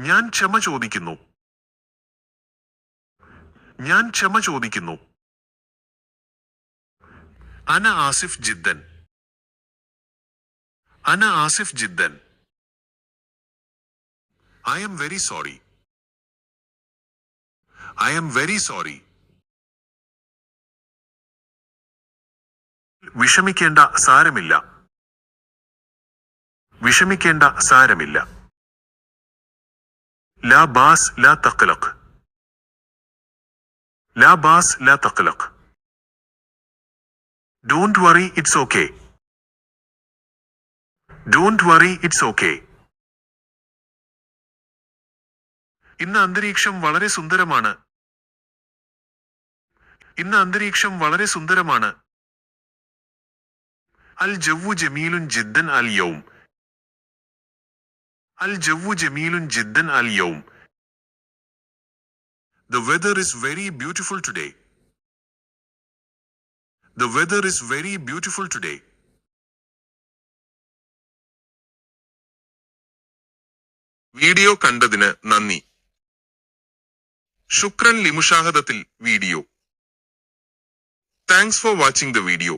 ഞാൻ ക്ഷമ ചോദിക്കുന്നു. ഞാൻ ക്ഷമ ചോദിക്കുന്നു. അന ആസിഫ് ജിദ്ദൻ. അന ആസിഫ് ജിദ്ദൻ. I am very sorry I am very sorry വിഷമിക്കേണ്ട സാരമില്ല. വിഷമിക്കേണ്ട സാരമില്ല. ലാ ബാസ് ലാ തഖ്ലഖ് ലാ ബാസ് ലാ തഖ്ലഖ് don't worry it's okay don't worry it's okay ഇന്ന് അന്തരീക്ഷം വളരെ സുന്ദരമാണ്. ഇന്ന് അന്തരീക്ഷം വളരെ സുന്ദരമാണ്. അൽ ജവ്വു ജമീലുൻ ജിദ്ദൻ അൽ യൗം. അൽ جميل جدا اليوم. The weather is very beautiful today. The weather is very beautiful today. Video കണ്ടതിന് നന്ദി ശുക്രൻ ലിമുഷാഹദത്തിൽ video thanks for watching the video